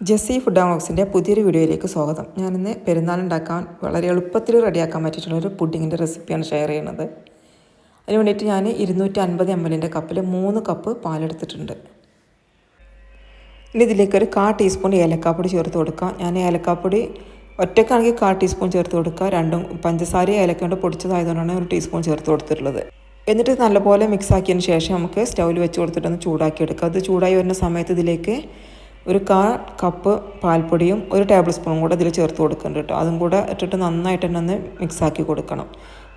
Jessy food ബോക്സിന്റെ പുതിയൊരു വീഡിയോയിലേക്ക് സ്വാഗതം. ഞാനിന്ന് പെരുന്നാളുണ്ടാക്കാൻ വളരെ എളുപ്പത്തിൽ റെഡിയാക്കാൻ പറ്റിയിട്ടുള്ള ഒരു പുഡിങ്ങിന്റെ റെസിപ്പിയാണ് ഷെയർ ചെയ്യുന്നത്. അതിന് വേണ്ടിയിട്ട് ഞാൻ ഇരുന്നൂറ്റി അൻപത് എം എല്ലിന്റെ കപ്പിൽ മൂന്ന് കപ്പ് പാലെടുത്തിട്ടുണ്ട്. ഇനി ഇതിലേക്ക് ഒരു കാ ടീസ്പൂൺ ഏലക്കാപ്പൊടി ചേർത്ത് കൊടുക്കാം. ഞാൻ ഏലക്കാപ്പൊടി ഒറ്റക്കാണെങ്കിൽ കാ ടീസ്പൂൺ ചേർത്ത് കൊടുക്കുക. രണ്ടും പഞ്ചസാര ഏലക്കൊണ്ട് പൊടിച്ചതായതുകൊണ്ടാണ് ഒരു ടീസ്പൂൺ ചേർത്ത് കൊടുത്തിട്ടുള്ളത്. എന്നിട്ട് നല്ലപോലെ മിക്സ് ആക്കിയതിന് ശേഷം നമുക്ക് സ്റ്റൗവിൽ വെച്ച് കൊടുത്തിട്ടൊന്ന് ചൂടാക്കി എടുക്കുക അത് ചൂടായി വരുന്ന സമയത്ത് ഇതിലേക്ക് ഒരു കാ കപ്പ് പാൽപ്പൊടിയും ഒരു ടേബിൾ സ്പൂണും കൂടെ ഇതിൽ ചേർത്ത് കൊടുക്കുന്നുണ്ട് കേട്ടോ അതും കൂടെ ഇട്ടിട്ട് നന്നായിട്ട് തന്നെ ഒന്ന് മിക്സാക്കി കൊടുക്കണം.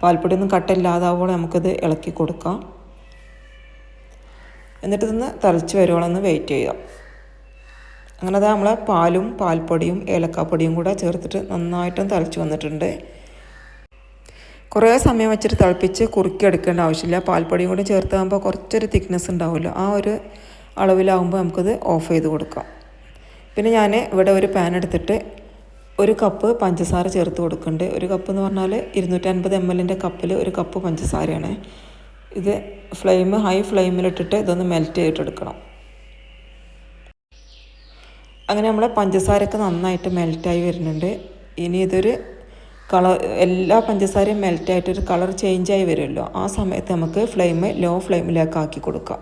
പാൽപ്പൊടി ഒന്നും കട്ടില്ലാതാവുമ്പോൾ നമുക്കിത് ഇളക്കി കൊടുക്കാം. എന്നിട്ട് ഇതൊന്ന് തിളച്ച് വരുവോളം വെയിറ്റ് ചെയ്യാം അങ്ങനെ അത് നമ്മളെ പാലും പാൽപ്പൊടിയും ഏലക്കാപ്പൊടിയും കൂടെ ചേർത്തിട്ട് നന്നായിട്ടും തിളച്ച് വന്നിട്ടുണ്ട്. കുറേ സമയം വെച്ചിട്ട് തിളപ്പിച്ച് കുറുക്കി എടുക്കേണ്ട ആവശ്യമില്ല. പാൽപ്പൊടിയും കൂടി ചേർത്താകുമ്പോൾ കുറച്ചൊരു തിക്നെസ് ഉണ്ടാവുമല്ലോ. ആ ഒരു അളവിലാവുമ്പോൾ നമുക്കത് ഓഫ് ചെയ്ത് കൊടുക്കാം. പിന്നെ ഞാൻ ഇവിടെ ഒരു പാൻ എടുത്തിട്ട് ഒരു കപ്പ് പഞ്ചസാര ചേർത്ത് കൊടുക്കുന്നുണ്ട്. ഒരു കപ്പ് എന്ന് പറഞ്ഞാൽ ഇരുന്നൂറ്റൻപത് എം എല്ലിന്റെ കപ്പിൽ ഒരു കപ്പ് പഞ്ചസാരയാണ്. ഇത് ഫ്ലെയിം ഹൈ ഫ്ലെയിമിലിട്ടിട്ട് ഇതൊന്ന് മെൽറ്റ് ചെയ്തിട്ടെടുക്കണം അങ്ങനെ നമ്മളെ പഞ്ചസാരയൊക്കെ നന്നായിട്ട് മെൽറ്റായി വരുന്നുണ്ട്. ഇനി ഇതൊരു കളർ എല്ലാ പഞ്ചസാരയും മെൽറ്റായിട്ടൊരു കളർ ചേഞ്ചായി വരുമല്ലോ. ആ സമയത്ത് നമുക്ക് ഫ്ലെയിം ലോ ഫ്ലെയിമിലേക്ക് ആക്കി കൊടുക്കാം.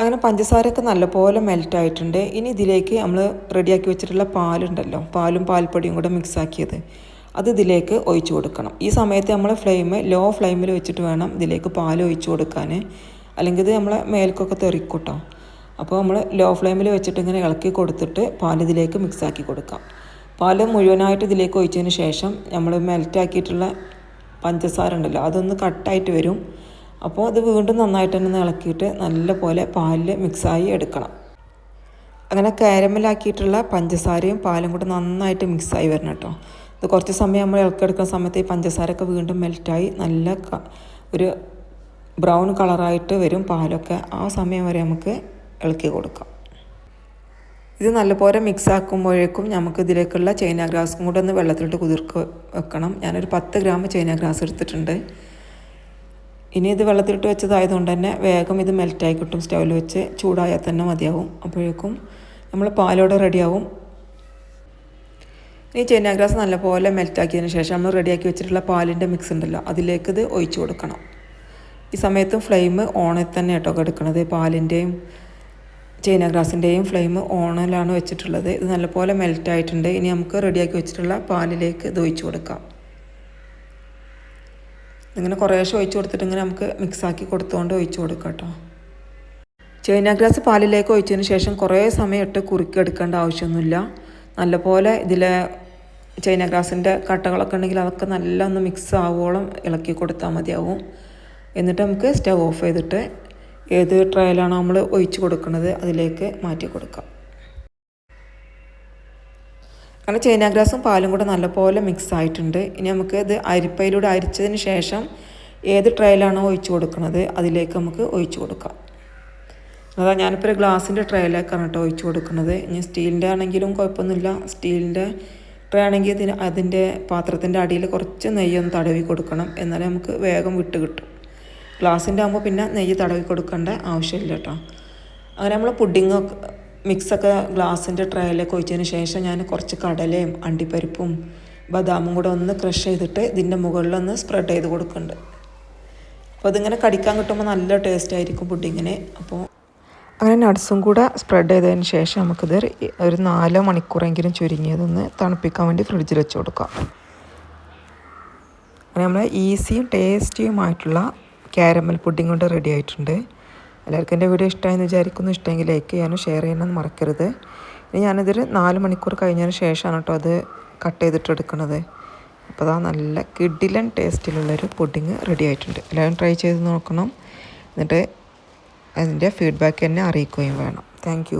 അങ്ങനെ പഞ്ചസാരയൊക്കെ നല്ലപോലെ മെൽറ്റായിട്ടുണ്ട്. ഇനി ഇതിലേക്ക് നമ്മൾ റെഡിയാക്കി വെച്ചിട്ടുള്ള പാലുണ്ടല്ലോ. പാലും പാൽപ്പൊടിയും കൂടെ മിക്സാക്കിയത്. അത് ഇതിലേക്ക് ഒഴിച്ചു കൊടുക്കണം. ഈ സമയത്ത് നമ്മൾ ഫ്ലെയിം ലോ ഫ്ലെയിമിൽ വെച്ചിട്ട് വേണം ഇതിലേക്ക് പാൽ ഒഴിച്ചു കൊടുക്കാൻ അല്ലെങ്കിൽ ഇത് നമ്മളെ മേൽക്കൊക്കെ തെറിക്കൂട്ടോ. അപ്പോൾ നമ്മൾ ലോ ഫ്ലെയിമിൽ വെച്ചിട്ട് ഇങ്ങനെ ഇളക്കി കൊടുത്തിട്ട് പാൽ ഇതിലേക്ക് മിക്സാക്കി കൊടുക്കാം. പാൽ മുഴുവനായിട്ട് ഇതിലേക്ക് ഒഴിച്ചതിന് ശേഷം നമ്മൾ മെൽറ്റാക്കിയിട്ടുള്ള പഞ്ചസാര ഉണ്ടല്ലോ അതൊന്ന് കട്ടായിട്ട് വരും. അപ്പോൾ അത് വീണ്ടും നന്നായിട്ട് തന്നെ ഇളക്കിയിട്ട് നല്ലപോലെ പാലിൽ മിക്സായി എടുക്കണം. അങ്ങനെ കാരമലാക്കിയിട്ടുള്ള പഞ്ചസാരയും പാലും കൂടെ നന്നായിട്ട് മിക്സായി വരണം കേട്ടോ. ഇത് കുറച്ച് സമയം നമ്മൾ ഇളക്കിയെടുക്കുന്ന സമയത്ത് ഈ പഞ്ചസാരയൊക്കെ വീണ്ടും മെൽറ്റായി നല്ല ഒരു ബ്രൗൺ കളറായിട്ട് വരും പാലൊക്കെ. ആ സമയം വരെ നമുക്ക് ഇളക്കി കൊടുക്കാം. ഇത് നല്ലപോലെ മിക്സ് ആക്കുമ്പോഴേക്കും നമുക്ക് ഇതിലേക്കുള്ള ചൈന ഗ്രാസും കൂടെ ഒന്ന് വെള്ളത്തിലിട്ട് കുതിർക്ക് വെക്കണം. ഞാനൊരു പത്ത് ഗ്രാം ചൈന ഗ്രാസ് എടുത്തിട്ടുണ്ട്. ഇനി ഇത് വെള്ളത്തിലിട്ട് വെച്ചതായതുകൊണ്ട് തന്നെ വേഗം ഇത് മെൽറ്റായി കിട്ടും. സ്റ്റൗവിൽ വെച്ച് ചൂടായാൽ തന്നെ മതിയാവും. അപ്പോഴേക്കും നമ്മൾ പാലോടെ റെഡിയാവും ഈ ചേനാഗ്രാസ് ഗ്രാസ് നല്ലപോലെ മെൽറ്റാക്കിയതിന് ശേഷം നമ്മൾ റെഡിയാക്കി വെച്ചിട്ടുള്ള പാലിന്റെ മിക്സ് ഉണ്ടല്ലോ അതിലേക്ക് ഇത് ഒഴിച്ചു കൊടുക്കണം. ഈ സമയത്തും ഫ്ലെയിം ഓണിൽ തന്നെ കേട്ടോ എടുക്കണത് പാലിന്റെയും ചേനാഗ്രാസിന്റെയും ഫ്ലെയിം ഓണിലാണ് വെച്ചിട്ടുള്ളത്. ഇത് നല്ലപോലെ മെൽറ്റായിട്ടുണ്ട് ഇനി നമുക്ക് റെഡിയാക്കി വെച്ചിട്ടുള്ള പാലിലേക്ക് ഇത് ഒഴിച്ചു കൊടുക്കാം. ഇങ്ങനെ കുറേശ്ശെ ഒഴിച്ചു കൊടുത്തിട്ട് ഇങ്ങനെ നമുക്ക് മിക്സാക്കി കൊടുത്തുകൊണ്ട് ഒഴിച്ചു കൊടുക്കാം കേട്ടോ ചൈന ഗ്രാസ് പാലിലേക്ക് ഒഴിച്ചതിന് ശേഷം കുറേ സമയം ഇട്ട് കുറുക്കിയെടുക്കേണ്ട ആവശ്യമൊന്നുമില്ല. നല്ലപോലെ ഇതിലെ ചൈന ഗ്രാസിന്റെ കട്ടകളൊക്കെ ഉണ്ടെങ്കിൽ അതൊക്കെ നല്ല ഒന്ന് മിക്സ് ആവോളം ഇളക്കി കൊടുത്താൽ മതിയാവും. എന്നിട്ട് നമുക്ക് സ്റ്റവ് ഓഫ് ചെയ്തിട്ട് ഏത് ട്രയലാണോ നമ്മൾ ഒഴിച്ച് കൊടുക്കുന്നത് അതിലേക്ക് മാറ്റി കൊടുക്കാം. അങ്ങനെ ചൈന ഗ്രാസും പാലും കൂടെ നല്ലപോലെ മിക്സ് ആയിട്ടുണ്ട്. ഇനി നമുക്ക് ഇത് അരിപ്പയിലൂടെ അരിച്ചതിന് ശേഷം ഏത് ട്രയലാണോ ഒഴിച്ചു കൊടുക്കുന്നത് അതിലേക്ക് നമുക്ക് ഒഴിച്ച് കൊടുക്കാം. അതാ ഞാനിപ്പോൾ ഒരു ഗ്ലാസിന്റെ ട്രേയിലേക്കാണ് കേട്ടോ ഒഴിച്ചു കൊടുക്കുന്നത് ഇനി സ്റ്റീലിന്റെ ആണെങ്കിലും കുഴപ്പമൊന്നുമില്ല. സ്റ്റീലിന്റെ ട്രേ ആണെങ്കിൽ ഇതിന് അതിന്റെ പാത്രത്തിന്റെ അടിയിൽ കുറച്ച് നെയ്യൊന്ന് തടവി കൊടുക്കണം. എന്നാലേ നമുക്ക് വേഗം വിട്ട് കിട്ടും. ഗ്ലാസിന്റെ ആകുമ്പോൾ പിന്നെ നെയ്യ് തടവി കൊടുക്കേണ്ട ആവശ്യമില്ല കേട്ടോ. അങ്ങനെ നമ്മൾ പുഡിങ് മിക്സൊക്കെ ഗ്ലാസിന്റെ ട്രേയിലേക്ക് ഒഴിച്ചതിന് ശേഷം ഞാൻ കുറച്ച് കടലയും അണ്ടിപ്പരിപ്പും ബദാമും കൂടെ ഒന്ന് ക്രഷ് ചെയ്തിട്ട് ഇതിന്റെ മുകളിലൊന്ന് സ്പ്രെഡ് ചെയ്ത് കൊടുക്കുന്നുണ്ട്. അപ്പോൾ അതിങ്ങനെ കടിക്കാൻ കിട്ടുമ്പോൾ നല്ല ടേസ്റ്റ് ആയിരിക്കും പുഡിങ്ങിന്. അപ്പോൾ അങ്ങനെ നട്ട്സും കൂടെ സ്പ്രെഡ് ചെയ്തതിന് ശേഷം നമുക്കിത് ഒരു നാലോ മണിക്കൂറെങ്കിലും ചുരുങ്ങിയതൊന്ന് തണുപ്പിക്കാൻ വേണ്ടി ഫ്രിഡ്ജിൽ വെച്ച് കൊടുക്കാം. അങ്ങനെ നമ്മൾ ഈസിയും ടേസ്റ്റിയുമായിട്ടുള്ള ക്യാരമൽ പുഡിംഗ് കൊണ്ട് റെഡി ആയിട്ടുണ്ട്. എല്ലാവർക്കും എന്റെ വീഡിയോ ഇഷ്ടമായെന്ന് വിചാരിക്കുന്നു. ഇഷ്ടമെങ്കിൽ ലൈക്ക് ചെയ്യാനും ഷെയർ ചെയ്യാനും മറക്കരുത്. ഇനി ഞാനിതൊരു നാല് മണിക്കൂർ കഴിഞ്ഞതിന് ശേഷമാണ് കേട്ടോ അത് കട്ട് ചെയ്തിട്ട് എടുക്കുന്നത്. അപ്പോൾ അതാ നല്ല കിഡിലൻ ടേസ്റ്റിലുള്ളൊരു പുഡിങ് റെഡി ആയിട്ടുണ്ട്. എല്ലാവരും ട്രൈ ചെയ്ത് നോക്കണം. എന്നിട്ട് അതിന്റെ ഫീഡ്ബാക്ക് എന്നെ അറിയിക്കുകയും വേണം. താങ്ക്